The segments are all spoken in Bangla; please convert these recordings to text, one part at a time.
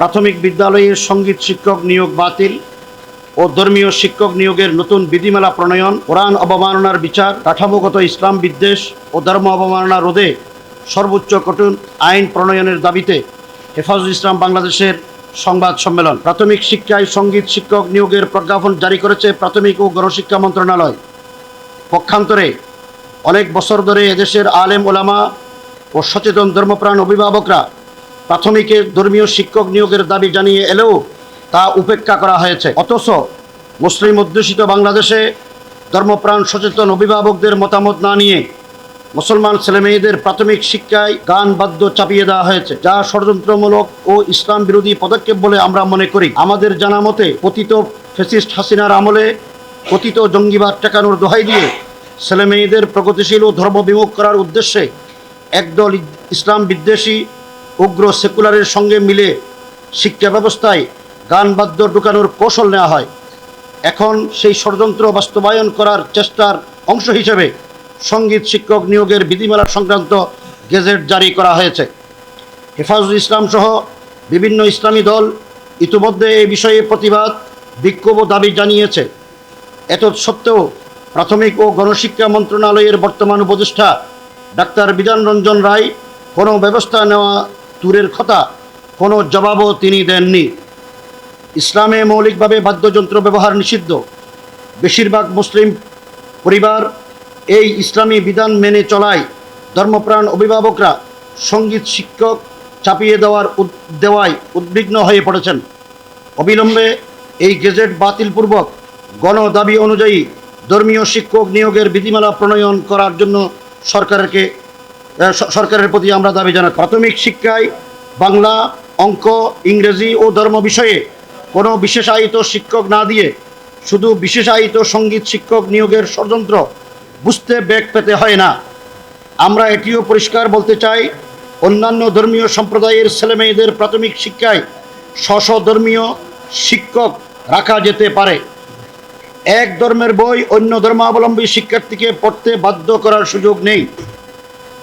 প্রাথমিক বিদ্যালয়ের সংগীত শিক্ষক নিয়োগ বাতিল ও ধর্মীয় শিক্ষক নিয়োগের নতুন বিধিমালা প্রণয়ন, কোরআন অবমাননার বিচার, কাঠামোগত ইসলাম বিদ্বেষ ও ধর্ম অবমাননা রোধে সর্বোচ্চ কঠোর আইন প্রণয়নের দাবিতে হেফাজুল ইসলাম বাংলাদেশের সংবাদ সম্মেলন। প্রাথমিক শিক্ষায় সংগীত শিক্ষক নিয়োগের প্রজ্ঞাপন জারি করেছে প্রাথমিক ও গণশিক্ষা মন্ত্রণালয়। পক্ষান্তরে অনেক বছর ধরে এদেশের আলেম ওলামা ও সচেতন ধর্মপ্রাণ অভিভাবকরা প্রাথমিকের ধর্মীয় শিক্ষক নিয়োগের দাবি জানিয়ে এলেও তা উপেক্ষা করা হয়েছে। অথচ মুসলিম অধ্যুষিত বাংলাদেশে ধর্মপ্রাণ সচেতন অভিভাবকদের মতামত না নিয়ে মুসলমান ছেলেমেয়েদের প্রাথমিক শিক্ষায় গান বাদ্য চাপিয়ে দেওয়া হয়েছে, যা ষড়যন্ত্রমূলক ও ইসলাম বিরোধী পদক্ষেপ বলে আমরা মনে করি। আমাদের জানা মতে, পতিত ফেসিস্ট হাসিনার আমলে কথিত জঙ্গিবাদ টেকানোর দোহাই দিয়ে ছেলেমেয়েদের প্রগতিশীল ও ধর্মবিমুখ করার উদ্দেশ্যে একদল ইসলাম বিদ্বেষী উগ্র সেকুলারের সঙ্গে মিলে শিক্ষা ব্যবস্থায় গান বাদ্য ঢুকানোর কৌশল নেওয়া হয়। এখন সেই ষড়যন্ত্র বাস্তবায়ন করার চেষ্টার অংশ হিসেবে সংগীত শিক্ষক নিয়োগের বিধিমালা সংক্রান্ত গেজেট জারি করা হয়েছে। হেফাজুল ইসলাম সহ বিভিন্ন ইসলামী দল ইতিমধ্যে এই বিষয়ে প্রতিবাদ, বিক্ষোভ দাবি জানিয়েছে। এত সত্ত্বেও প্রাথমিক ও গণশিক্ষা মন্ত্রণালয়ের বর্তমান উপদেষ্টা ডাক্তার বিধান রঞ্জন রায় কোনো ব্যবস্থা নেওয়া দূরের কথা কোনো জবাবও তিনি দেননি। ইসলামে মৌলিকভাবে বাদ্যযন্ত্র ব্যবহার নিষিদ্ধ। বেশিরভাগ মুসলিম পরিবার এই ইসলামী বিধান মেনে চলায়। ধর্মপ্রাণ অভিভাবকরা সংগীত শিক্ষক চাপিয়ে দেওয়ার দেওয়ায় উদ্বিগ্ন হয়ে পড়েছেন। অবিলম্বে এই গেজেট বাতিলপূর্বক গণ দাবি অনুযায়ী ধর্মীয় শিক্ষক নিয়োগের বিধিমালা প্রণয়ন করার জন্য সরকারকে সরকারের প্রতি আমরা দাবি জানাই। প্রাথমিক শিক্ষায় বাংলা, অঙ্ক, ইংরেজি ও ধর্ম বিষয়ে কোনো বিশেষায়িত শিক্ষক না দিয়ে শুধু বিশেষায়িত সংগীত শিক্ষক নিয়োগের ষড়যন্ত্র বুঝতে বেগ পেতে হয় না। আমরা এটিও পরিষ্কার বলতে চাই, অন্যান্য ধর্মীয় সম্প্রদায়ের ছেলেমেয়েদের প্রাথমিক শিক্ষায় স্ব ধর্মীয় শিক্ষক রাখা যেতে পারে। এক ধর্মের বই অন্য ধর্মাবলম্বী শিক্ষার্থীকে পড়তে বাধ্য করার সুযোগ নেই।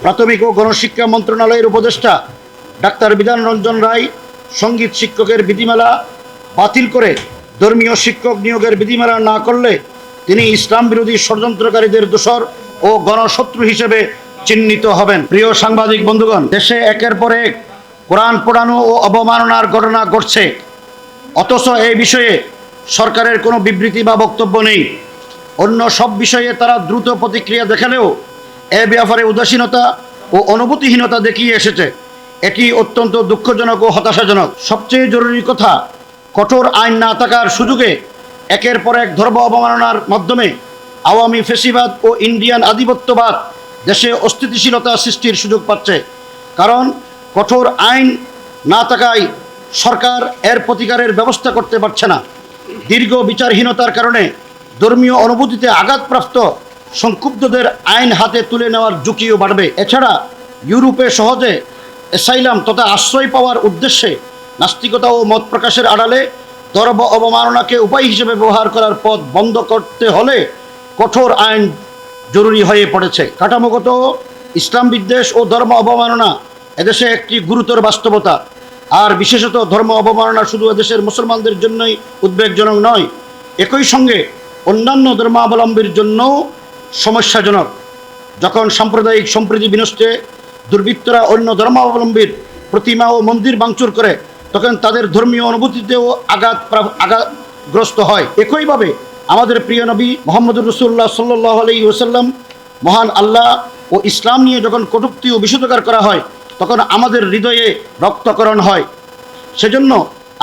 প্রাথমিক ও গণশিক্ষা মন্ত্রণালয়ের উপদেষ্টা ডাক্তার বিধান রঞ্জন রায় সংগীত শিক্ষকের বিধিমালা বাতিল করে ধর্মীয় শিক্ষক নিয়োগের বিধিমালা না করলে তিনি ইসলাম বিরোধী ষড়যন্ত্রকারীদের দোষর ও গণশত্রু হিসেবে চিহ্নিত হবেন। প্রিয় সাংবাদিক বন্ধুগণ, দেশে একের পর এক কোরআন পোড়ানো ও অবমাননার ঘটনা ঘটছে। অথচ এই বিষয়ে সরকারের কোনো বিবৃতি বা বক্তব্য নেই। অন্য সব বিষয়ে তারা দ্রুত প্রতিক্রিয়া দেখালেও এ ব্যাপারে উদাসীনতা ও অনুভূতিহীনতা দেখিয়ে এসেছে। এটি অত্যন্ত দুঃখজনক ও হতাশাজনক। সবচেয়ে জরুরি কথা, কঠোর আইন না থাকার সুযোগে একের পর এক ধর্ম অবমাননার মাধ্যমে আওয়ামী ফেসিবাদ ও ইন্ডিয়ান আধিপত্যবাদ দেশে অস্থিতিশীলতা সৃষ্টির সুযোগ পাচ্ছে। কারণ, কঠোর আইন না থাকায় সরকার এর প্রতিকারের ব্যবস্থা করতে পারছে না। দীর্ঘ বিচারহীনতার কারণে ধর্মীয় অনুভূতিতে আঘাতপ্রাপ্ত সংক্ষুব্ধদের আইন হাতে তুলে নেওয়ার ঝুঁকিও বাড়বে। এছাড়া ইউরোপে সহজে এসাইলাম তথা আশ্রয় পাওয়ার উদ্দেশ্যে নাস্তিকতা ও মত প্রকাশের আড়ালে ধর্ম অবমাননাকে উপায় হিসেবে ব্যবহার করার পথ বন্ধ করতে হলে কঠোর আইন জরুরি হয়ে পড়েছে। কাঠামোগত ইসলাম বিদ্বেষ ও ধর্ম অবমাননা এদেশে একটি গুরুতর বাস্তবতা। আর বিশেষত ধর্ম অবমাননা শুধু এদেশের মুসলমানদের জন্যই উদ্বেগজনক নয়, একই সঙ্গে অন্যান্য ধর্মাবলম্বীর জন্যও সমস্যাজনক। যখন সাম্প্রদায়িক সম্প্রীতি বিনষ্টে দুর্বৃত্তরা অন্য ধর্মাবলম্বীর প্রতিমা ও মন্দির ভাঙচুর করে, তখন তাদের ধর্মীয় অনুভূতিতেও আঘাত আঘাতগ্রস্ত হয়। একইভাবে আমাদের প্রিয় নবী মোহাম্মদুর রসুল্লাহ সাল্লাহ আলী ওসাল্লাম মহান আল্লাহ ও ইসলাম নিয়ে যখন কটুক্তি ও বিশুদ্ধকার করা হয়, তখন আমাদের হৃদয়ে রক্তকরণ হয়। সেজন্য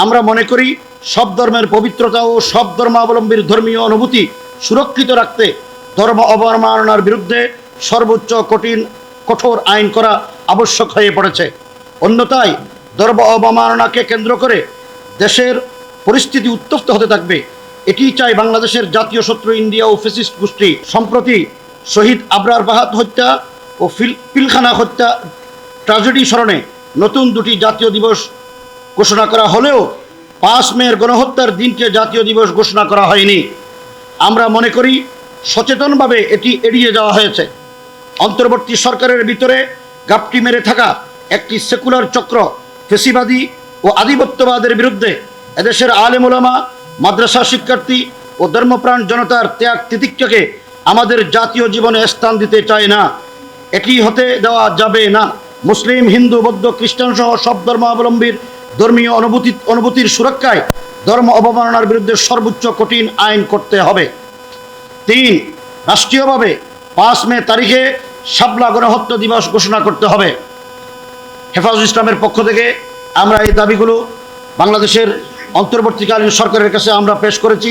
আমরা মনে করি, সব ধর্মের পবিত্রতা ও সব ধর্মাবলম্বীর ধর্মীয় অনুভূতি সুরক্ষিত রাখতে ধর্ম অবমাননার বিরুদ্ধে সর্বোচ্চ কঠিন, কঠোর আইন করা আবশ্যক হয়ে পড়েছে। অন্যথায় ধর্ম অবমাননাকে কেন্দ্র করে দেশের পরিস্থিতি উত্তপ্ত হতে থাকবে। এটি চাই বাংলাদেশের জাতীয় শত্রু ইন্ডিয়া ও ফেসিস্ট গোষ্ঠী। সম্প্রতি শহীদ আবরার বাহাত হত্যা ও ফিল, পিলখানা হত্যা ট্র্যাজেডি স্মরণে নতুন দুটি জাতীয় দিবস ঘোষণা করা হলেও পাঁচ মেয়ের গণহত্যার দিনকে জাতীয় দিবস ঘোষণা করা হয়নি। আমরা মনে করি সচেতনভাবে এটি এড়িয়ে যাওয়া হয়েছে। অন্তর্বর্তী সরকারের ভিতরে গাপটি মেরে থাকা একটি সেকুলার চক্র, ফেসিবাদী ও আধিপত্যবাদের বিরুদ্ধে এদেশের আলেম ওলামা মাদ্রাসা শিক্ষার্থী ও ধর্মপ্রাণ জনতার ত্যাগ তিতিক্ষাকে আমাদের জাতীয় জীবনে স্থান দিতে চায় না। এটি হতে দেওয়া যাবে না। মুসলিম, হিন্দু, বৌদ্ধ, খ্রিস্টান সহ সব ধর্মাবলম্বীর ধর্মীয় অনুভূতি অনুভূতির সুরক্ষায় ধর্ম অবমাননার বিরুদ্ধে সর্বোচ্চ কঠিন আইন করতে হবে। তিন, রাষ্ট্রীয়ভাবে পাঁচ মে তারিখে সাবলা গণহত্যা দিবস ঘোষণা করতে হবে। হেফাজত ইসলামের পক্ষ থেকে আমরা এই দাবিগুলো বাংলাদেশের অন্তর্বর্তীকালীন সরকারের কাছে আমরা পেশ করেছি।